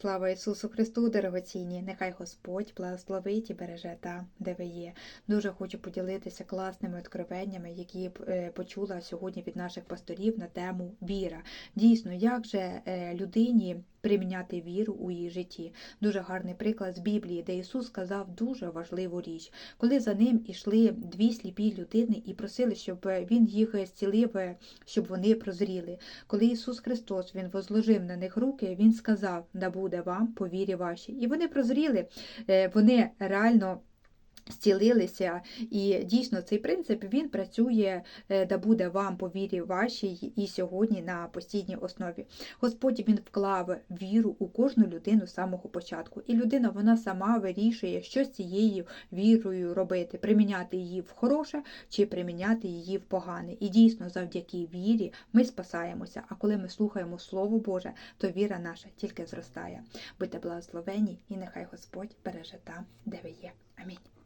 Слава Ісусу Христу, дорогоцінні! Нехай Господь благословить і береже там, де ви є. Дуже хочу поділитися класними откровеннями, які е, почула сьогодні від наших пасторів на тему віра. Дійсно, як же е, людині приміняти віру у її житті? Дуже гарний приклад з Біблії, де Ісус сказав дуже важливу річ, коли за ним ішли дві сліпі людини і просили, щоб Він їх зцілив, щоб вони прозріли. Коли Ісус Христос Він возложив на них руки, Він сказав: да буде вам по вірі вашій. І вони прозріли, е, вони реально. Зцілилися, і дійсно цей принцип він працює, е, да буде вам по вірі вашій і сьогодні на постійній основі. Господь він вклав віру у кожну людину з самого початку, і людина вона сама вирішує, що з цією вірою робити: приміняти її в хороше чи приміняти її в погане. І дійсно, завдяки вірі ми спасаємося. А коли ми слухаємо Слово Боже, то віра наша тільки зростає. Будьте благословені, і нехай Господь береже там, де ви є. Амінь.